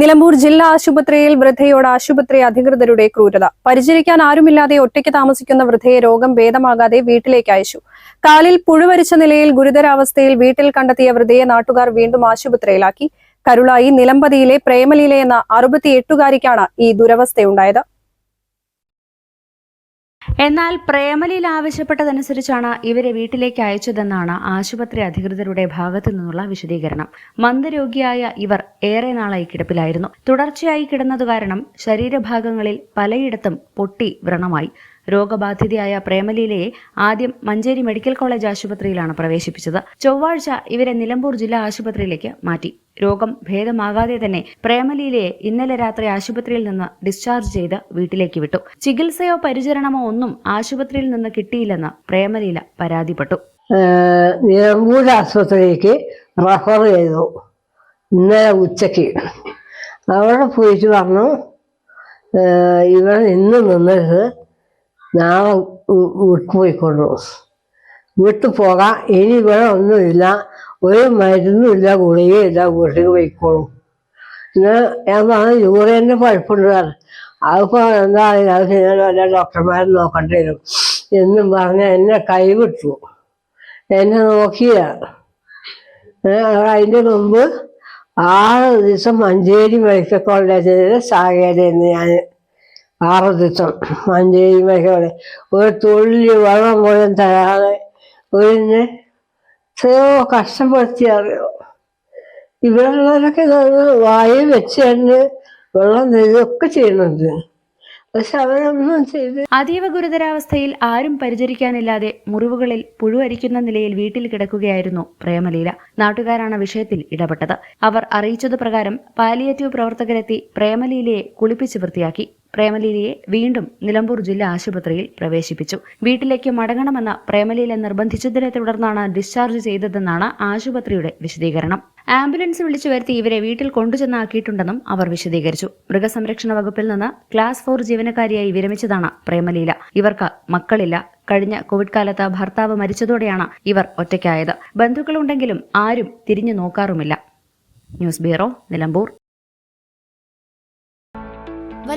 നിലമ്പൂർ ജില്ലാ ആശുപത്രിയിൽ വൃദ്ധയോട് ആശുപത്രി അധികൃതരുടെ ക്രൂരത. പരിചരിക്കാൻ ആരുമില്ലാതെ ഒറ്റയ്ക്ക് താമസിക്കുന്ന വൃദ്ധയെ രോഗം ഭേദമാകാതെ വീട്ടിലേക്ക് അയച്ചു. കാലിൽ പുഴുവരിച്ച നിലയിൽ ഗുരുതരാവസ്ഥയിൽ വീട്ടിൽ കണ്ടെത്തിയ വൃദ്ധയെ നാട്ടുകാർ വീണ്ടും ആശുപത്രിയിലാക്കി. കരുളായി നിലമ്പതിയിലെ പ്രേമലീല എന്ന അറുപത്തിയെട്ടുകാരിക്കാണ് ഈ ദുരവസ്ഥയുണ്ടായത്. എന്നാൽ പ്രേമലീല ആവശ്യപ്പെട്ടതനുസരിച്ചാണ് ഇവരെ വീട്ടിലേക്ക് അയച്ചതെന്നാണ് ആശുപത്രി അധികൃതരുടെ ഭാഗത്തു നിന്നുള്ള വിശദീകരണം. മന്ദരോഗിയായ ഇവർ ഏറെ നാളായി കിടപ്പിലായിരുന്നു. തുടർച്ചയായി കിടന്നതു കാരണം ശരീരഭാഗങ്ങളിൽ പലയിടത്തും പൊട്ടി വ്രണമായി. രോഗബാധിതയായ പ്രേമലീലയെ ആദ്യം മഞ്ചേരി മെഡിക്കൽ കോളേജ് ആശുപത്രിയിലാണ് പ്രവേശിപ്പിച്ചത്. ചൊവ്വാഴ്ച ഇവരെ നിലമ്പൂർ ജില്ലാ ആശുപത്രിയിലേക്ക് മാറ്റി. രോഗം ഭേദമാകാതെ തന്നെ പ്രേമലീലയെ ഇന്നലെ രാത്രി ആശുപത്രിയിൽ നിന്ന് ഡിസ്ചാർജ് ചെയ്ത് വീട്ടിലേക്ക് വിട്ടു. ചികിത്സയോ പരിചരണമോ ഒന്നും ആശുപത്രിയിൽ നിന്ന് കിട്ടിയില്ലെന്ന് പ്രേമലീല പരാതിപ്പെട്ടു. നിലമ്പൂർ ആശുപത്രിയിലേക്ക് റഫർ ചെയ്തു. ഇന്നലെ ഉച്ചയ്ക്ക്. അവിടെ പോയിട്ട് പറഞ്ഞു ഇവർ ഇന്ന് നിന്നിട്ട് നാളെ വി- വീട്ടിൽ പോയിക്കൊണ്ടു പോകാം. ഇനി ഇവിടെ ഒന്നുമില്ല. ഒരു മരുന്നുമില്ല ഗുളികയില്ല വീട്ടിലേക്ക് പോയിക്കോളും പിന്നെ ഞാൻ പറഞ്ഞു യൂറിയന്റെ പഴുപ്പുണ്ട് സാർ അതിപ്പോൾ എന്താ അത് ഞാൻ വല്ല ഡോക്ടർമാരെ നോക്കേണ്ടി വരും. എന്നും പറഞ്ഞ് എന്നെ കൈവിട്ടു. എന്നെ നോക്കിയ. അതിന്റെ മുമ്പ് ആറ് ദിവസം മഞ്ചേരി മെഡിക്കൽ കോളേജിൽ സാഹചര്യം ഞാൻ ആറ് ദിവസം മഞ്ചേരി മെഡിക്കൽ കോളേജ്. ഒരു തുള്ളി വെള്ളം പോലും തരാതെ ഒരു എത്രയോ കഷ്ടപ്പെടുത്തി അറിയോ ഇവിടെയുള്ളവരൊക്കെ വായു തന്നെ വെള്ളം നെയ്തൊക്കെ ചെയ്യുന്നുണ്ട്. പക്ഷെ അവരൊന്നും ചെയ്ത് അതീവ ഗുരുതരാവസ്ഥയിൽ ആരും പരിചരിക്കാനില്ലാതെ മുറിവുകളിൽ പുഴുവരിക്കുന്ന നിലയിൽ വീട്ടിൽ കിടക്കുകയായിരുന്നു പ്രേമലീല. നാട്ടുകാരാണ് വിഷയത്തിൽ ഇടപെട്ടത്. അവർ അറിയിച്ചത് പ്രകാരം പാലിയേറ്റീവ് പ്രവർത്തകരെത്തി പ്രേമലീലയെ കുളിപ്പിച്ച് വൃത്തിയാക്കി. പ്രേമലീലയെ വീണ്ടും നിലമ്പൂർ ജില്ലാ ആശുപത്രിയിൽ പ്രവേശിപ്പിച്ചു. വീട്ടിലേക്ക് മടങ്ങണമെന്ന പ്രേമലീല നിർബന്ധിച്ചതിനെ തുടർന്നാണ് ഡിസ്ചാർജ് ചെയ്തതെന്നാണ് ആശുപത്രിയുടെ വിശദീകരണം. ആംബുലൻസ് വിളിച്ചു വരുത്തി ഇവരെ വീട്ടിൽ കൊണ്ടുചെന്നാക്കിയിട്ടുണ്ടെന്നും അവർ വിശദീകരിച്ചു. മൃഗസംരക്ഷണ വകുപ്പിൽ നിന്ന് ക്ലാസ് ഫോർ ജീവനക്കാരിയായി വിരമിച്ചതാണ് പ്രേമലീല. ഇവർക്ക് മക്കളില്ല. കഴിഞ്ഞ കോവിഡ് കാലത്ത് ഭർത്താവ് മരിച്ചതോടെയാണ് ഇവർ ഒറ്റയ്ക്കായത്. ബന്ധുക്കളുണ്ടെങ്കിലും ആരും തിരിഞ്ഞു നോക്കാറുമില്ല. News bureau Nilambur.